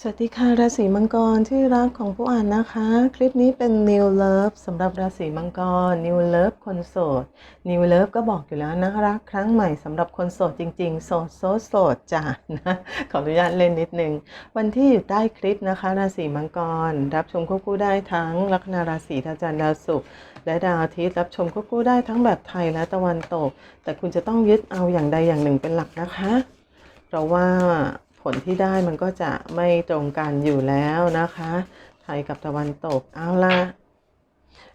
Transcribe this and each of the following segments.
สวัสดีค่ะราศีมังกรที่รักของผู้อ่านนะคะ คลิปนี้เป็น New Love สำหรับราศีมังกร New Love คนโสด New Love ก็บอกอยู่แล้วนะรักครั้งใหม่สำหรับคนโสดจริงๆ โสดโสดโสดจ้ะนะขออนุญาตเล่นนิดนึง วันที่อยู่ใต้คลิปนะคะ ราศีมังกร รับชมควบคู่ได้ทั้งลัคนาราศีดาวจันทร์ดาวศุกร์และดาวอาทิตย์รับชมควบคู่ได้ทั้งแบบไทยและตะวันตก แต่คุณจะต้องยึดเอาอย่างใดอย่างหนึ่งเป็นหลักนะคะ เพราะว่า ลที่ได้มันก็จะไม่ตรงกันอยู่แล้วนะคะ ไทยกับตะวันตกเอาละ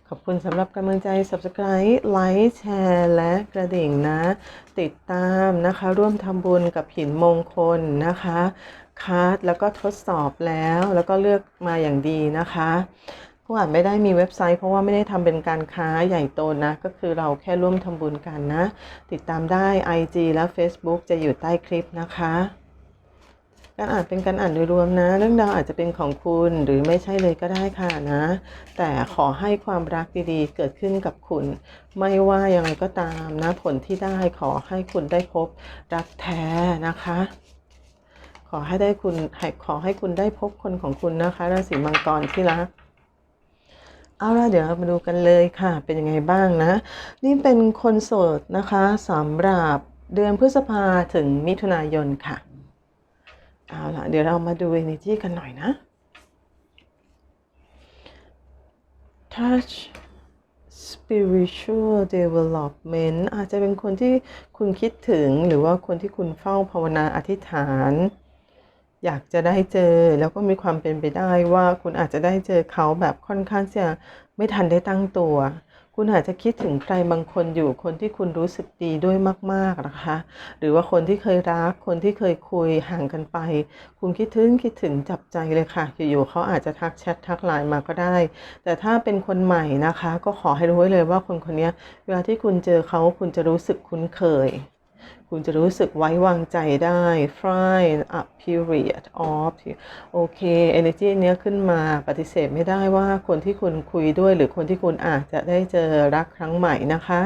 ขอบคุณสำหรับกำลังใจ subscribe ไลค์แชร์และกระดิ่งนะ ติดตามนะคะ ร่วมทำบุญกับหินมงคลนะคะคัดแล้วก็ทดสอบแล้วแล้วก็เลือกมาอย่างดีนะคะผู้อ่านไม่ได้มีเว็บไซต์เพราะว่าไม่ได้ทำเป็นการค้าใหญ่โตนะ ก็คือเราแค่ร่วมทำบุญกันนะ ติดตามได้ IG และ Facebook จะอยู่ใต้คลิปนะคะ การอ่านเป็นการอ่านโดยรวมนะ เรื่องราวอาจจะเป็นของคุณหรือไม่ใช่เลยก็ได้ค่ะนะ แต่ขอให้ความรักดีๆ เกิดขึ้นกับคุณ ไม่ว่ายังไงก็ตามนะ ผลที่ได้ขอให้คุณได้พบรักแท้นะคะขอให้ได้คุณขอให้คุณได้พบคนของคุณนะคะราศีมังกรที่รักเอาล่ะเดี๋ยวมาดูกันเลยค่ะ เป็นยังไงบ้างนะ นี่เป็นคนโสดนะคะสำหรับเดือนพฤษภาถึงมิถุนายนค่ะ เอาละเดี๋ยวเรามาดู energy กันหน่อยนะ touch spiritual development อาจจะเป็นคนที่คุณคิดถึงหรือว่าคนที่คุณเฝ้าภาวนาอธิษฐาน อยากจะได้เจอแล้วก็มีความเป็นไปได้ว่าคุณอาจจะได้เจอเขาแบบค่อนข้างจะไม่ทันได้ตั้งตัว คุณอาจจะคิดถึงใครบางคนอยู่คนที่คุณรู้สึกดีด้วยมากๆนะคะ หรือว่าคนที่เคยรัก คนที่เคยคุยห่างกันไป คุณคิดถึงคิดถึงจับใจเลยค่ะ อยู่ๆเขาอาจจะทักแชททักไลน์มาก็ได้ แต่ถ้าเป็นคนใหม่นะคะ ก็ขอให้รู้ไว้เลยว่าคนคนนี้เวลาที่คุณเจอเขาคุณจะรู้สึกคุ้นเคย คุณจะรู้สึกไว้วางใจได้ find a period of โอเค energy เนี้ยขึ้นมาปฏิเสธไม่ได้ว่าคนที่คุณคุยด้วย หรือคนที่คุณอาจจะได้เจอรักครั้งใหม่นะคะ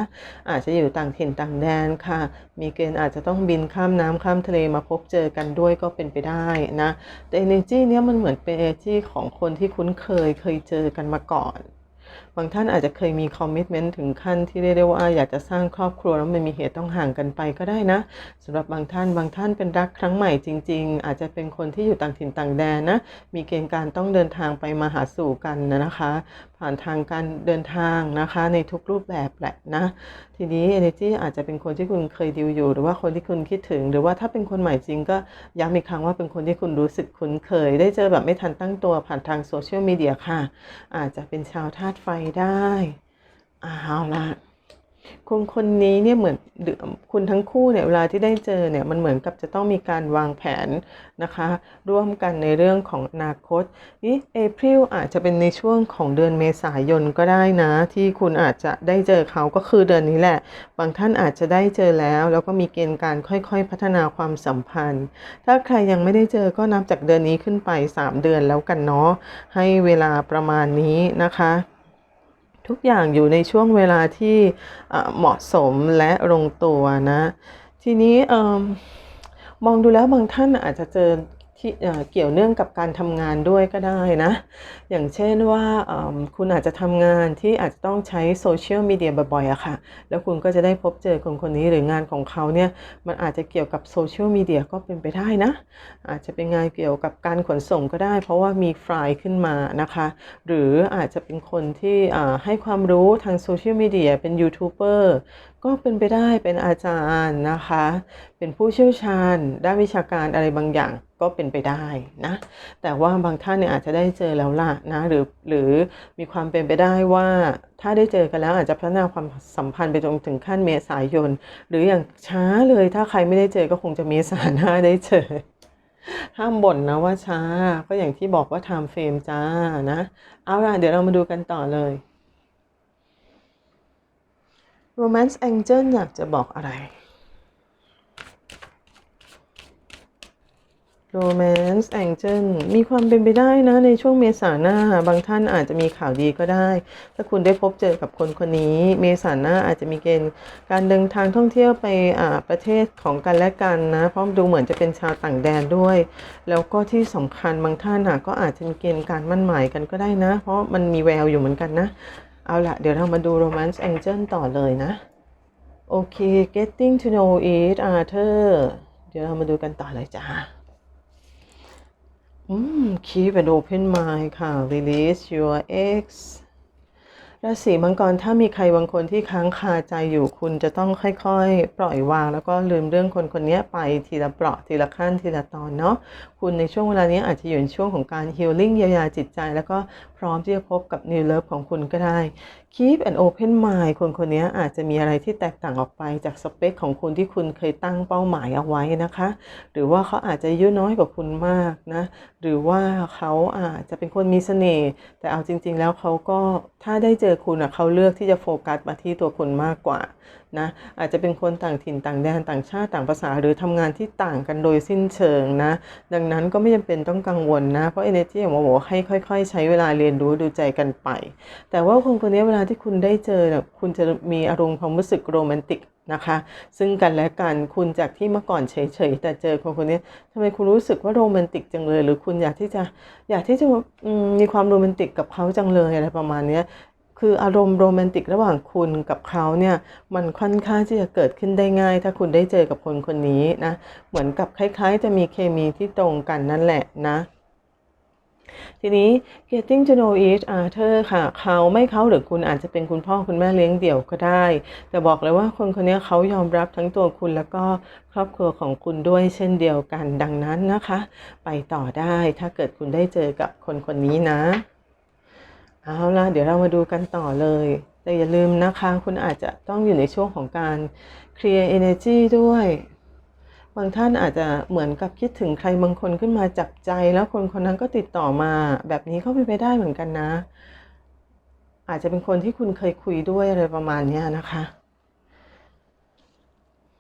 อาจจะอยู่ต่างถิ่นต่างแดนค่ะ มีเกณฑ์อาจจะต้องบินข้ามน้ำข้ามทะเลมาพบเจอกันด้วยก็เป็นไปได้นะ แต่ energy เนี้ยมันเหมือนเป็น energy ของคนที่คุ้นเคยเคยเจอกันมาก่อน บางท่านอาจจะเคยมีคอมมิชเมนต์ถึงขั้นที่เรียกได้ว่าอยากจะสร้างครอบครัวแล้วมันมีเหตุต้องห่างกันไปก็ได้นะสำหรับบางท่านบางท่านเป็นรักครั้งใหม่จริง ๆ อาจจะเป็นคนที่อยู่ต่างถิ่นต่างแดนนะมีเกณฑ์การต้องเดินทางไปมาหาสู่กันนะคะ ผ่านทางการเดินทางนะคะ ในทุกรูปแบบแหละนะ ทีนี้ energy อาจจะเป็นคนที่คุณเคยดิวอยู่ หรือว่าคนที่คุณคิดถึง หรือว่าถ้าเป็นคนใหม่จริงก็ย้ำอีกครั้งว่าเป็นคนที่คุณรู้สึกคุ้นเคย ได้เจอแบบไม่ทันตั้งตัวผ่านทางโซเชียลมีเดียค่ะ อาจจะเป็นชาวธาตุไฟได้เอาละ คนคนนี้เนี่ยเหมือนเดือคุณทั้งคู่เนี่ยเวลาที่ได้เจอเนี่ยมันเหมือนกับจะต้องมีการวางแผนนะคะ ร่วมกันในเรื่องของอนาคตนี่เอพริลอาจจะเป็นในช่วงของเดือนเมษายนก็ได้นะ ที่คุณอาจจะได้เจอเขาก็คือเดือนนี้แหละ บางท่านอาจจะได้เจอแล้ว แล้วก็มีเกณฑ์การค่อยๆ พัฒนาความสัมพันธ์ ถ้าใครยังไม่ได้เจอก็นับจากเดือนนี้ขึ้นไป 3 เดือนแล้วกันเนาะให้เวลาประมาณนี้นะคะ ทุกอย่างอยู่ในช่วงเวลาที่เหมาะสมและลงตัวนะ ทีนี้มองดูแล้วบางท่านอาจจะเจอ ที่เกี่ยวเนื่องกับการทำงานด้วยก็ได้นะ อย่างเช่นว่าคุณอาจจะทำงานที่อาจจะต้องใช้โซเชียลมีเดียบ่อยๆอะค่ะ แล้วคุณก็จะได้พบเจอคนคนนี้หรืองานของเขาเนี่ย มันอาจจะเกี่ยวกับโซเชียลมีเดียก็เป็นไปได้นะ อาจจะเป็นงานเกี่ยวกับการขนส่งก็ได้ เพราะว่ามีฟล์ขึ้นมานะคะ หรืออาจจะเป็นคนที่ให้ความรู้ทางโซเชียลมีเดียเป็นยูทูบเบอร์ ก็เป็นไปได้เป็นอาจารย์นะคะ เป็นผู้เชี่ยวชาญด้านวิชาการอะไรบางอย่างก็เป็นไปได้นะ แต่ว่าบางท่านเนี่ยอาจจะได้เจอแล้วล่ะนะหรือหรือมีความเป็นไปได้ว่าถ้าได้เจอกันแล้วอาจจะพัฒนาความสัมพันธ์ไปจนถึงขั้นเมษายน หรืออย่างช้าเลยถ้าใครไม่ได้เจอก็คงจะเมษาหน้าได้เจอ ห้ามบ่นนะว่าช้า ก็อย่างที่บอกว่า time frame จ้านะ เอาล่ะเดี๋ยวเรามาดูกันต่อเลย Romance Angel อยากจะบอกอะไร Romance Angel มีความเป็นไปได้นะ ในช่วงเมษาหน้า บางท่านอาจจะมีข่าวดีก็ได้ ถ้าคุณได้พบเจอกับคนคนนี้ เมษาหน้าอาจจะมีเกณฑ์การเดินทางท่องเที่ยวไปอ่าประเทศของกันและกันนะ เพราะดูเหมือนจะเป็นชาวต่างแดนด้วย แล้วก็ที่สำคัญบางท่านก็อาจจะมีเกณฑ์การมั่นหมายกันก็ได้นะ เพราะมันมีแววอยู่เหมือนกันนะ เอาละเดี๋ยวเรามาดู Romance Angel ต่อเลยนะ โอเค getting to know it Arthur เดี๋ยวเรามาดูกันต่อเลยจ้าอืม keep an open mind ค่ะ release your ex ราศีมังกรถ้ามีใครบางคนที่ค้างคาใจอยู่คุณจะต้องค่อย ๆ ปล่อยวาง แล้วก็ลืมเรื่องคนคนนี้ไปทีละเปราะทีละขั้นทีละตอนเนาะ คุณในช่วงเวลานี้อาจจะอยู่ในช่วงของการ healing เยียวยาจิตใจ แล้วก็พร้อมที่จะพบกับ new love ของคุณก็ได้ keep an open mind คนคนนี้อาจจะมีอะไรที่แตกต่างออกไปจากสเปคของคุณที่คุณเคยตั้งเป้าหมายเอาไว้นะคะ หรือว่าเขาอาจจะอายุน้อยกว่าคุณมากนะ หรือว่าเขาอาจจะเป็นคนมีเสน่ห์แต่เอาจริง ๆ แล้วเขาก็ถ้าได้เจอคุณอะเขาเลือกที่จะโฟกัสมาที่ตัวคุณมากกว่านะอาจจะเป็นคนต่างถิ่นต่างแดนต่างชาติต่างภาษา หรือทำงานที่ต่างกันโดยสิ้นเชิงนะ ดังนั้นก็ไม่จำเป็นต้องกังวลนะ เพราะ energy ของหมอบอกให้ค่อย ๆ ใช้เวลาเรียนรู้ดูใจกันไป แต่ว่าคนคนนี้เวลาที่คุณได้เจอเนี่ยคุณจะมีอารมณ์ความรู้สึกโรแมนติกนะคะ ซึ่งกันและกันคุณจากที่เมื่อก่อนเฉยๆแต่เจอคนคนนี้ทำไมคุณรู้สึกว่าโรแมนติกจังเลย หรือคุณอยากที่จะอยากที่จะมมีความโรแมนติกกับเขาจังเลยอะไรประมาณนี้ คืออารมณ์โรแมนติกระหว่างคุณกับเขาเนี่ยมันค่อนข้างที่จะเกิดขึ้นได้ง่าย ถ้าคุณได้เจอกับคนคนนี้นะ เหมือนกับคล้าย ๆ จะมีเคมีที่ตรงกันนั่นแหละนะทีนี้ getting to know each other ค่ะ เขาไม่เขาหรือคุณอาจจะเป็นคุณพ่อคุณแม่เลี้ยงเดี่ยวก็ได้ แต่บอกเลยว่าคนคนนี้เขายอมรับทั้งตัวคุณแล้วก็ครอบครัวของคุณด้วยเช่นเดียวกันดังนั้นนะคะ ไปต่อได้ถ้าเกิดคุณได้เจอกับคนคนนี้นะ เอาล่ะเดี๋ยวเรามาดูกันต่อเลย แต่อย่าลืมนะคะ คุณอาจจะต้องอยู่ในช่วงของการ clear energy ด้วย บางท่านอาจจะเหมือนกับคิดถึงใครบางคนขึ้นมาจับใจ แล้วคนคนนั้นก็ติดต่อมา แบบนี้ก็เป็นไปได้เหมือนกันนะ อาจจะเป็นคนที่คุณเคยคุยด้วยอะไรประมาณนี้นะคะ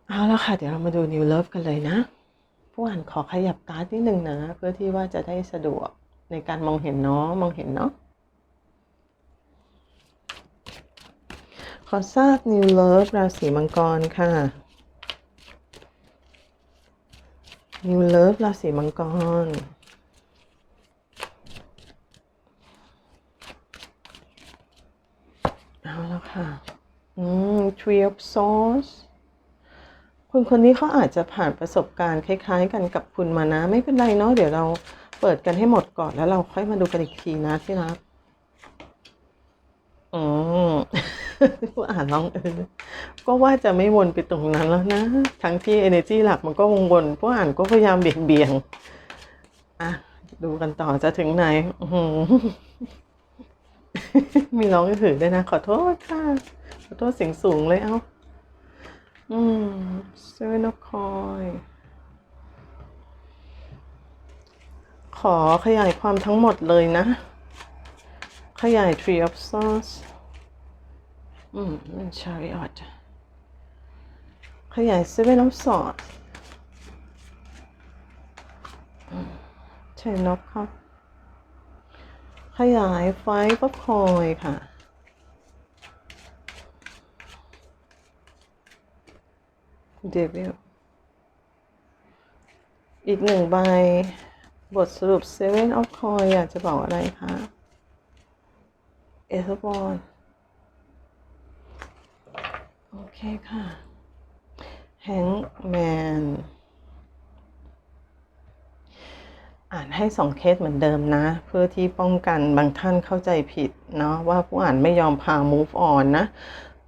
เอาละค่ะ เดี๋ยวเรามาดู New Love กันเลยนะ ผู้อ่านขอขยับการ์ดนิดนึงนะ เพื่อที่ว่าจะได้สะดวกในการมองเห็นเนาะมองเห็นเนาะ ขอทราบ New Love ราศีมังกรค่ะ New Love ราศีมังกรเอาแล้วค่ะอืม Three of Swords คุณคนนี้เขาอาจจะผ่านประสบการณ์คล้าย ๆ กันกับคุณมานะ ไม่เป็นไรเนาะเดี๋ยวเราเปิดกันให้หมดก่อนแล้วเราค่อยมาดูกันอีกทีนะที่รักอืม ผู้อ่านลองเออก็ว่าจะไม่วนไปตรงนั้นแล้วนะ ทั้งที่ energy หลักมันก็วงวนผู้อ่านก็พยายามเบี่ยงเบี่ยงอะดูกันต่อจะถึงไหนมีร้องถือด้วยนะ ขอโทษค่ะ ขอโทษเสียงสูงเลยเอ้า อืม Seven of Coins ขอขยายความทั้งหมดเลยนะ ขยาย Tree of Swords อืมมันชาริออตขยายเซเว่นน้ำซอดใช่น็อกครับขยายไฟก็คอยค่ะ เดบิวอีกหนึ่งใบ บทสรุปเซเว่นออฟคอยอยากจะบอกอะไรคะ เอสบอล โอเคค่ะ Hangman อ่านให้สองเคสเหมือนเดิมนะ เพื่อที่ป้องกันบางท่านเข้าใจผิดเนาะว่าผู้อ่านไม่ยอมพา move on นะ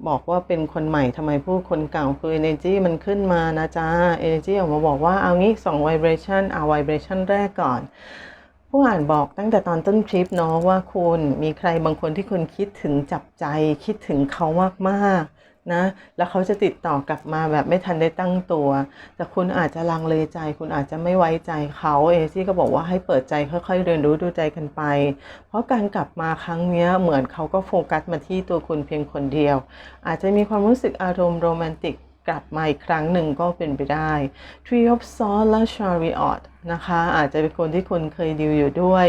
บอกว่าเป็นคนใหม่ทำไมผู้คนเก่าคือ energy มันขึ้นมานะจ๊ะ energy ออกมาบอกว่าเอางี้สอง vibration เอา vibration แรกก่อนผู้อ่านบอกตั้งแต่ตอนต้นคลิปเนาะว่าคุณมีใครบางคนที่คุณคิดถึงจับใจคิดถึงเขามากๆ นะ แล้วเขาจะติดต่อกลับมาแบบไม่ทันได้ตั้งตัว แต่คุณอาจจะลังเลใจ คุณอาจจะไม่ไว้ใจเขาเอซี่ก็บอกว่าให้เปิดใจค่อยๆ เรียนรู้ดูใจกันไป เพราะการกลับมาครั้งเนี้ยเหมือนเขาก็โฟกัสมาที่ตัวคุณเพียงคนเดียว อาจจะมีความรู้สึกอารมณ์โรแมนติกกลับมาอีกครั้งหนึ่งก็เป็นไปได้ Tree of s o l และ Chariot นะคะ อาจจะเป็นคนที่คุณเคยดีลอยู่ด้วย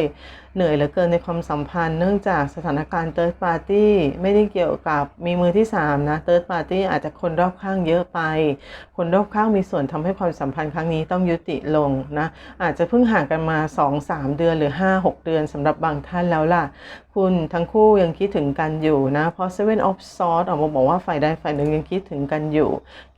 เหนื่อยเหลือเกินในความสัมพันธ์ เนื่องจากสถานการณ์ third party ไม่ได้เกี่ยวกับมีมือที่ 3 นะ third party อาจจะคนรอบข้างเยอะไป คนรอบข้างมีส่วนทำให้ความสัมพันธ์ครั้งนี้ต้องยุติลงนะ อาจจะเพิ่งห่างกันมา 2-3 เดือนหรือ 5-6 เดือนสำหรับบางท่านแล้วล่ะ คุณทั้งคู่ยังคิดถึงกันอยู่นะ เพราะ Seven of Swords ออกมาบอกว่าฝ่ายใดฝ่ายหนึ่งยังคิดถึงกันอยู่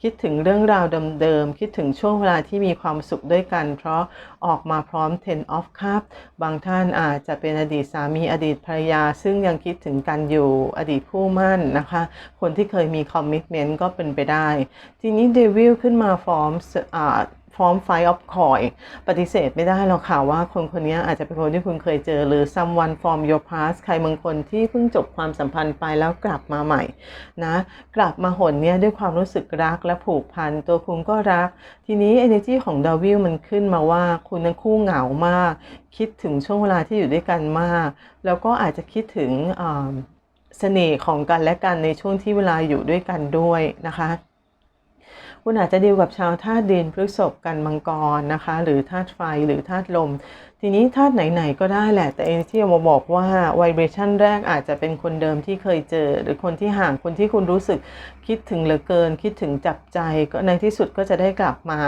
คิดถึงเรื่องราวเดิมๆ คิดถึงช่วงเวลาที่มีความสุขด้วยกัน เพราะออกมาพร้อม Ten of Cups บางท่านอาจจะเป็นอดีตสามีอดีตภรรยา ซึ่งยังคิดถึงกันอยู่อดีตผู้มั่นนะคะ คนที่เคยมีคอมมิชเมนต์ก็เป็นไปได้ ทีนี้เดวิลขึ้นมาฟอร์มอ่า ฟอร์มไฟออฟคอยปฏิเสธไม่ได้หรอกค่ะว่าคนคนนี้อาจจะเป็นคนที่คุณเคยเจอ หรือ someone from your past ใครบางคนที่เพิ่งจบความสัมพันธ์ไปแล้วกลับมาใหม่นะกลับมาหนเนี่ยด้วยความรู้สึกรักและผูกพันตัวคุณก็รัก ทีนี้ energy ของดาวิลมันขึ้นมาว่าคุณทั้งคู่เหงามาก คิดถึงช่วงเวลาที่อยู่ด้วยกันมาก แล้วก็อาจจะคิดถึงเสน่ห์ของกันและกันในช่วงที่เวลาอยู่ด้วยกันด้วยนะคะ คุณอาจจะดีลกับชาวธาตุดินพฤษภกันมังกรนะคะ หรือธาตุไฟหรือธาตุลม ทีนี้ธาตุไหนๆก็ได้แหละ แต่เองที่เอามาบอกว่าไวเบรชันแรกอาจจะเป็นคนเดิมที่เคยเจอ หรือคนที่ห่างคนที่คุณรู้สึกคิดถึงเหลือเกิน คิดถึงจับใจก็ในที่สุดก็จะได้กลับมา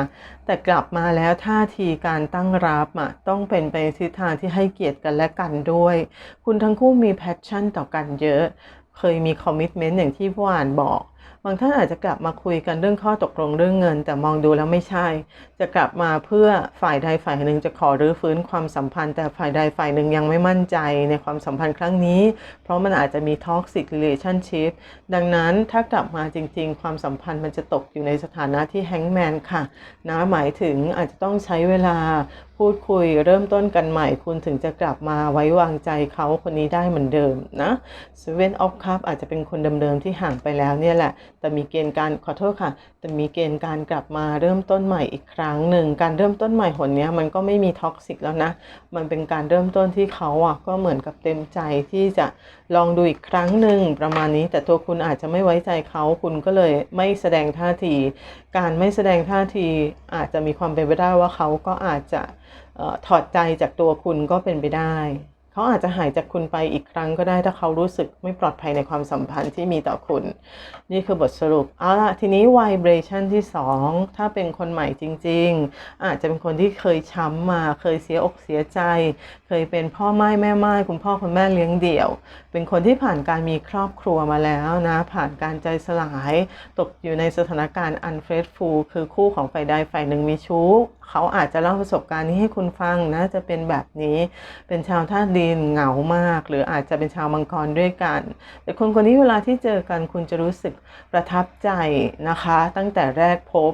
แต่กลับมาแล้วท่าทีการตั้งรับอะต้องเป็นไปทิศทางที่ให้เกียรติกันและกันด้วย คุณทั้งคู่มีแพชชั่นต่อกันเยอะ เคยมีคอมมิชเมนต์อย่างที่ผู้อ่านบอก บางท่านอาจจะกลับมาคุยกันเรื่องข้อตกลงเรื่องเงิน แต่มองดูแล้วไม่ใช่ จะกลับมาเพื่อฝ่ายใดฝ่ายหนึ่งจะขอรื้อฟื้นความสัมพันธ์ แต่ฝ่ายใดฝ่ายหนึ่งยังไม่มั่นใจในความสัมพันธ์ครั้งนี้ เพราะมันอาจจะมี toxic relationship ดังนั้นถ้ากลับมาจริง ๆ ความสัมพันธ์มันจะตกอยู่ในสถานะที่แฮงแมนค่ะนะหมายถึงอาจจะต้องใช้เวลาพูดคุยเริ่มต้นกันใหม่ คุณถึงจะกลับมาไว้วางใจเขาคนนี้ได้เหมือนเดิมนะ Seven of Cups อาจจะเป็นคนเดิมๆที่ห่างไปแล้วเนี่ยแหละ แต่มีเกณฑ์การขอโทษค่ะ แต่มีเกณฑ์การกลับมาเริ่มต้นใหม่อีกครั้งหนึ่ง การเริ่มต้นใหม่หนนี้มันก็ไม่มีท็อกซิกแล้วนะ มันเป็นการเริ่มต้นที่เขาอะก็เหมือนกับเต็มใจที่จะลองดูอีกครั้งหนึ่งประมาณนี้ แต่ตัวคุณอาจจะไม่ไว้ใจเขาคุณก็เลยไม่แสดงท่าที การไม่แสดงท่าทีอาจจะมีความเป็นไปได้ว่าเขาก็อาจจะออถอดใจจากตัวคุณก็เป็นไปได้ เขาอาจจะหายจากคุณไปอีกครั้งก็ได้ถ้าเขารู้สึกไม่ปลอดภัยในความสัมพันธ์ที่มีต่อคุณ นี่คือบทสรุป เอาละทีนี้ vibration ที่ 2 ถ้าเป็นคนใหม่จริง ๆ อาจจะเป็นคนที่เคยช้ำมา เคยเสียอกเสียใจ เคยเป็นพ่อไม้แม่ไม้คุณพ่อคุณแม่เลี้ยงเดี่ยว เป็นคนที่ผ่านการมีครอบครัวมาแล้วนะ ผ่านการใจสลาย ตกอยู่ในสถานการณ์ unfaithful คือคู่ของฝ่ายใดฝ่ายหนึ่งมีชู้ เขาอาจจะเล่าประสบการณ์นี้ให้คุณฟังนะจะเป็นแบบนี้เป็นชาวธาตุดินเหงามาก หรืออาจจะเป็นชาวมังกรด้วยกัน แต่คนคนนี้เวลาที่เจอกันคุณจะรู้สึกประทับใจนะคะ ตั้งแต่แรกพบ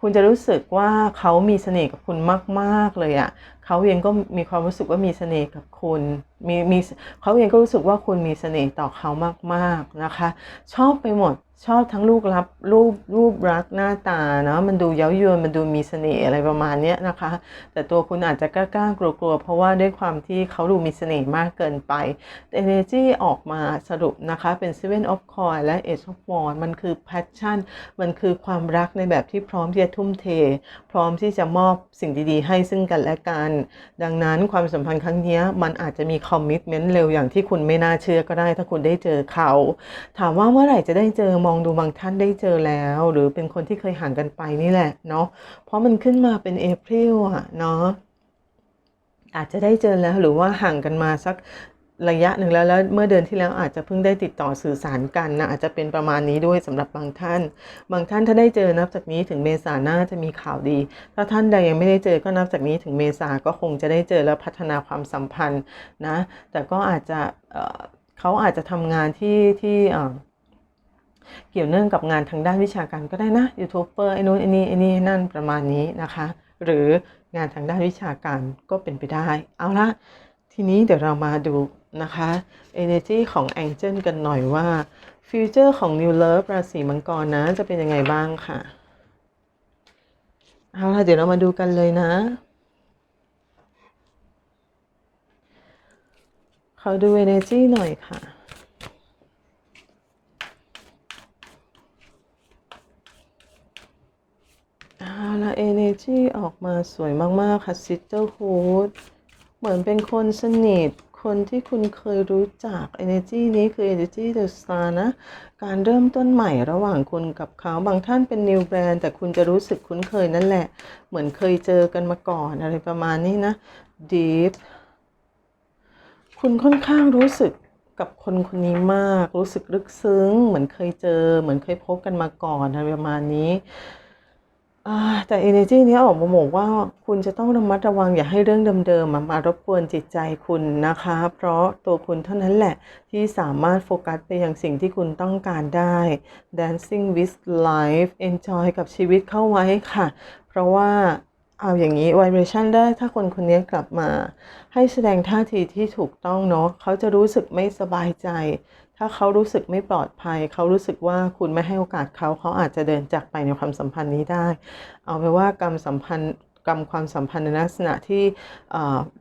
คุณจะรู้สึกว่าเขามีเสน่ห์กับคุณมาก ๆ เลยอะ่ะเขาเองก็มีความรู้สึกว่ามีเสน่ห์กับคุณ มีมีเขาเองก็รู้สึกว่าคุณมีเสน่ห์ต่อเขามากๆนะคะ ชอบไปหมดชอบทั้งลูกรับรูปรูปรักหน้าตาเนาะมันดูเย้ายวนมันดูมีเสน่ห์อะไรประมาณนี้นะคะ แต่ตัวคุณอาจจะกล้าๆกลัวๆเพราะว่าด้วยความที่เขาดูมีเสน่ห์มากเกินไป energy ออกมาสรุปนะคะ เป็น seven of coin และ eight of wand มันคือ passion มันคือความรักในแบบที่พร้อมที่จะทุ่มเท พร้อมที่จะมอบสิ่งดีๆ ให้ซึ่งกันและกัน ดังนั้นความสัมพันธ์ครั้งนี้มันอาจจะมีคอมมิชเมนต์เร็วอย่างที่คุณไม่น่าเชื่อก็ได้ ถ้าคุณได้เจอเขา ถามว่าเมื่อไหร่จะได้เจอมองดูบางท่านได้เจอแล้ว หรือเป็นคนที่เคยห่างกันไปนี่แหละเนาะเพราะมันขึ้นมาเป็นเอพริลอะเนาะอาจจะได้เจอแล้วหรือว่าห่างกันมาสัก ระยะหนึ่งแล้วแล้วเมื่อเดือนที่แล้วอาจจะเพิ่งได้ติดต่อสื่อสารกันนะอาจจะเป็นประมาณนี้ด้วยสำหรับบางท่าน บางท่านถ้าได้เจอนับจากนี้ถึงเมษาหน้าจะมีข่าวดี ถ้าท่านใดยังไม่ได้เจอก็นับจากนี้ถึงเมษาก็คงจะได้เจอแล้วพัฒนาความสัมพันธ์นะ แต่ก็อาจจะเเขาอาจจะทำงานที่ที่เกี่ยวเนื่องกับงานทางด้านวิชาการก็ได้นะยูทูบเบอร์ไอ้นู้นไอ้นี่ไอ้นี่นั่นประมาณนี้นะคะ หรืองานทางด้านวิชาการก็เป็นไปได้ เอาละทีนี้เดี๋ยวเรามาดู นะคะ energy ของ Angel กันหน่อยว่า future ของ New Love ราศีมังกรนะ จะเป็นยังไงบ้างค่ะ เอาละเดี๋ยวเรามาดูกันเลยนะเขอดู energy หน่อยค่ะเอาละ energy ออกมาสวยมาก ๆ ค่ะ sisterhood เหมือนเป็นคนสนิท คนที่คุณเคยรู้จัก energy นี้คือ energy the star นะ การเริ่มต้นใหม่ระหว่างคุณกับเขา บางท่านเป็น new brand แต่คุณจะรู้สึกคุ้นเคยนั่นแหละ เหมือนเคยเจอกันมาก่อนอะไรประมาณนี้นะ deep คุณค่อนข้างรู้สึกกับคนคนนี้มาก รู้สึกลึกซึ้ง เหมือนเคยเจอ เหมือนเคยพบกันมาก่อนอะไรประมาณนี้ แต่ energy เนี้ออกมาบอกว่าคุณจะต้องระมัดระวังอย่าให้เรื่องเดิมๆมามารบกวนจิตใจคุณนะคะ เพราะตัวคุณเท่านั้นแหละที่สามารถโฟกัสไปยังสิ่งที่คุณต้องการได้ dancing with life enjoy กับชีวิตเข้าไว้ค่ะ เพราะว่าเอาอย่างนี้ vibration ได้ถ้าคนคนนี้กลับมา ให้แสดงท่าทีที่ถูกต้องเนาะเขาจะรู้สึกไม่สบายใจ ถ้าเขารู้สึกไม่ปลอดภัย เขารู้สึกว่าคุณไม่ให้โอกาสเขา เขาอาจจะเดินจากไปในความสัมพันธ์นี้ได้ เอาไปนว่ากรรมสัมพันธ์ กรรมความสัมพันธ์ในลักษณะที่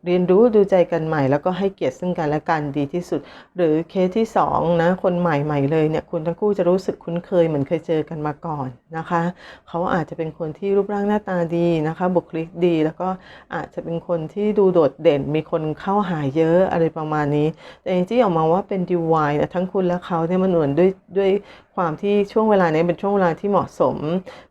เรียนรู้ดูใจกันใหม่ แล้วก็ให้เกียรติซึ่งกันและกันดีที่สุด หรือเคสที่สองนะคนใหม่ใหม่เลยเนี่ยคุณทั้งคู่จะรู้สึกคุ้นเคยเหมือนเคยเจอกันมาก่อนนะคะ เขาอาจจะเป็นคนที่รูปร่างหน้าตาดีนะคะ บุคลิกดี แล้วก็อาจจะเป็นคนที่ดูโดดเด่น มีคนเข้าหาเยอะอะไรประมาณนี้ แต่จริงๆออกมาว่าเป็นดีวายนะทั้งคุณและเขาเนี่ยมันเหมือนด้วยด้วย ความที่ช่วงเวลานี้เป็นช่วงเวลาที่เหมาะสม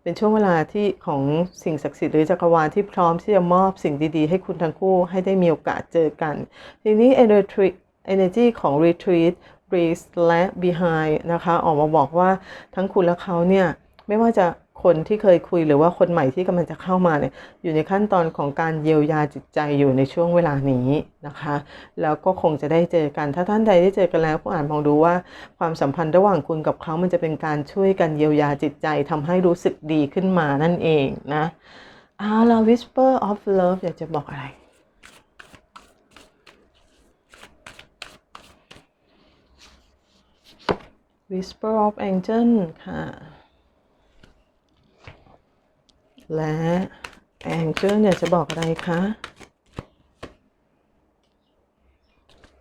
เป็นช่วงเวลาที่ของสิ่งศักดิ์สิทธิ์หรือจักรวาลที่พร้อมที่จะมอบสิ่งดีๆ ให้คุณทั้งคู่ให้ได้มีโอกาสเจอกัน ทีนี้ energy energy ของ retreat breeze และ behind นะคะ ออกมาบอกว่าทั้งคุณและเขาเนี่ย ไม่ว่าจะ คนที่เคยคุยหรือว่าคนใหม่ที่กำลังจะเข้ามาเนี่ยอยู่ในขั้นตอนของการเยียวยาจิตใจอยู่ในช่วงเวลานี้นะคะ แล้วก็คงจะได้เจอกัน ถ้าท่านใดได้เจอกันแล้วก็อ่านมองดูว่าความสัมพันธ์ระหว่างคุณกับเขามันจะเป็นการช่วยกันเยียวยาจิตใจทำให้รู้สึกดีขึ้นมานั่นเองนะเอาละ whisper of love อยากจะบอกอะไร whisper of angel ค่ะ และ angel เนี่ยจะบอกอะไรคะ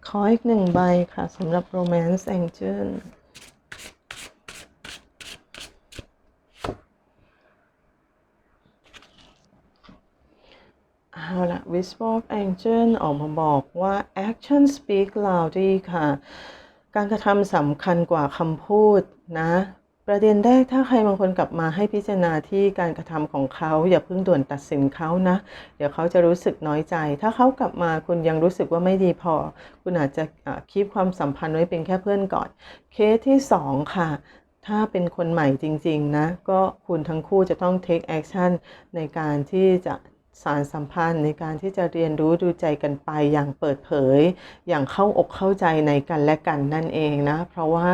ขออีกหนึ่งใบค่ะสำหรับ romance angel เอาละ whisper of angel ออกมาบอกว่า action speak loudly ค่ะ การกระทำสำคัญกว่าคำพูดนะ ประเด็นแรกถ้าใครบางคนกลับมาให้พิจารณาที่การกระทำของเขา อย่าเพิ่งด่วนตัดสินเขานะ เดี๋ยวเขาจะรู้สึกน้อยใจ ถ้าเขากลับมาคุณยังรู้สึกว่าไม่ดีพอ คุณอาจจะคีบความสัมพันธ์ไว้เป็นแค่เพื่อนก่อน เคสที่ 2 ค่ะ ถ้าเป็นคนใหม่จริง ๆ นะ ก็คุณทั้งคู่จะต้อง take action ในการที่จะ สารสัมพันธ์ในการที่จะเรียนรู้ดูใจกันไปอย่างเปิดเผย อย่างเข้าอกเข้าใจในกันและกันนั่นเองนะ เพราะว่า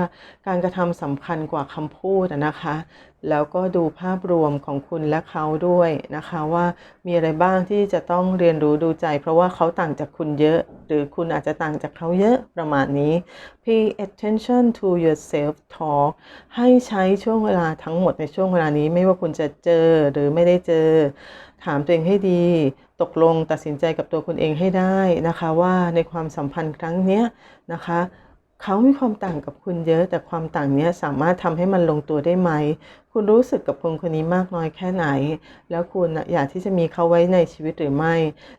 การกระทำสำคัญกว่าคำพูดนะคะ แล้วก็ดูภาพรวมของคุณและเขาด้วยนะคะ ว่ามีอะไรบ้างที่จะต้องเรียนรู้ดูใจ เพราะว่าเขาต่างจากคุณเยอะ หรือคุณอาจจะต่างจากเขาเยอะประมาณนี้ pay attention to your self talk ให้ใช้ช่วงเวลาทั้งหมดในช่วงเวลานี้ไม่ว่าคุณจะเจอหรือไม่ได้เจอ ถามตัวเองให้ดี ตกลงตัดสินใจกับตัวคุณเองให้ได้นะคะ ว่าในความสัมพันธ์ครั้งนี้นะคะ เขามีความต่างกับคุณเยอะ แต่ความต่างนี้สามารถทำให้มันลงตัวได้ไหม คุณรู้สึกกับคนคนนี้มากน้อยแค่ไหน แล้วคุณอยากที่จะมีเขาไว้ในชีวิตหรือไม่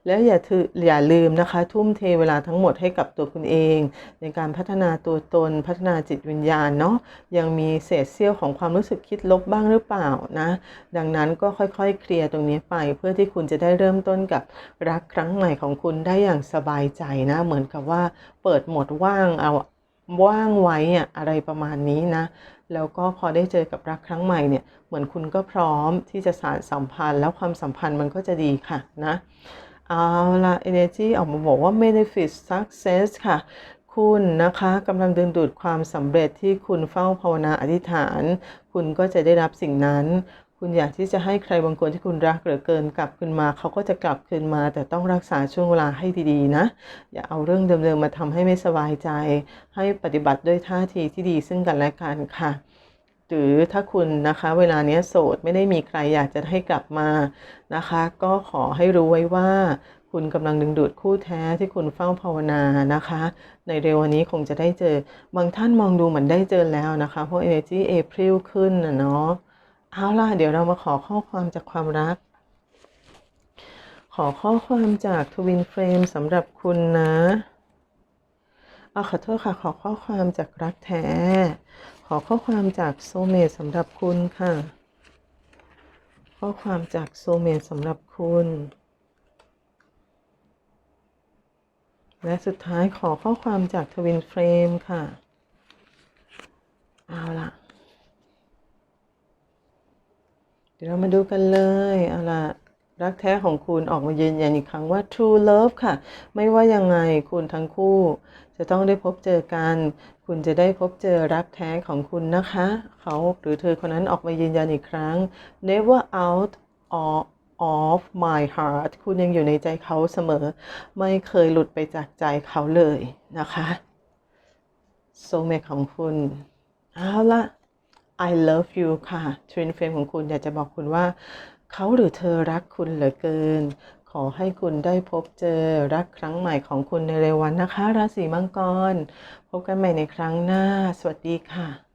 แล้วอย่าถืออย่าลืมนะคะ ทุ่มเทเวลาทั้งหมดให้กับตัวคุณเอง ในการพัฒนาตัวตน พัฒนาจิตวิญญาณเนาะยังมีเศษเสี้ยวของความรู้สึกคิดลบบ้างหรือเปล่านะ ดังนั้นก็ค่อยๆ เคลียร์ตรงนี้ไป เพื่อที่คุณจะได้เริ่มต้นกับรักครั้งใหม่ของคุณได้อย่างสบายใจนะ เหมือนกับว่าเปิดหมดว่างเอา ว่างไว้อะอะไรประมาณนี้นะ แล้วก็พอได้เจอกับรักครั้งใหม่เนี่ย เหมือนคุณก็พร้อมที่จะสานสัมพันธ์ แล้วความสัมพันธ์มันก็จะดีค่ะนะเอาละ energy ออกมาบอกว่า benefit success ค่ะ คุณนะคะกำลังดึงดูดความสำเร็จที่คุณเฝ้าภาวนาอธิษฐาน คุณก็จะได้รับสิ่งนั้น คุณอยากที่จะให้ใครบางคนที่คุณรักเหลือเกินกลับคืนมา เขาก็จะกลับคืนมา แต่ต้องรักษาช่วงเวลาให้ดีๆนะ อย่าเอาเรื่องเดิมๆมาทำให้ไม่สบายใจ ให้ปฏิบัติด้วยท่าทีที่ดีซึ่งกันและกันค่ะ หรือถ้าคุณนะคะ เวลานี้โสดไม่ได้มีใครอยากจะให้กลับมานะคะ ก็ขอให้รู้ไว้ว่าคุณกำลังดึงดูดคู่แท้ที่คุณเฝ้าภาวนานะคะ ในเร็ววันนี้คงจะได้เจอบางท่านมองดูเหมือนได้เจอแล้วนะคะ เพราะ energy April ขึ้นนะเนาะ เอาล่ะเดี๋ยวเรามาขอข้อความจากความรัก ขอข้อความจากทวินเฟรมสำหรับคุณนะเอาขอโทษค่ะขอข้อความจากรักแท้ ขอข้อความจากโซเมตสำหรับคุณค่ะ ข้อความจากโซเมตสำหรับคุณ และสุดท้ายขอข้อความจากทวินเฟรมค่ะ เอาล่ะ เดี๋ยวเรามาดูกันเลยเอาล่ะรักแท้ของคุณออกมายืนยันอีกครั้งว่า true love ค่ะ ไม่ว่ายังไงคุณทั้งคู่ จะต้องได้พบเจอกัน คุณจะได้พบเจอรักแท้ของคุณนะคะ เขาหรือเธอคนนั้นออกมายืนยันอีกครั้ง never out or of my heart คุณยังอยู่ในใจเขาเสมอ ไม่เคยหลุดไปจากใจเขาเลยนะคะ โซเมของคุณ เอาละ I love you ค่ะ Twin Flame ของคุณอยากจะบอกคุณว่า เขาหรือเธอรักคุณเหลือเกิน ขอให้คุณได้พบเจอรักครั้งใหม่ของคุณในเร็ววันนะคะ ราศีมังกร พบกันใหม่ในครั้งหน้า สวัสดีค่ะ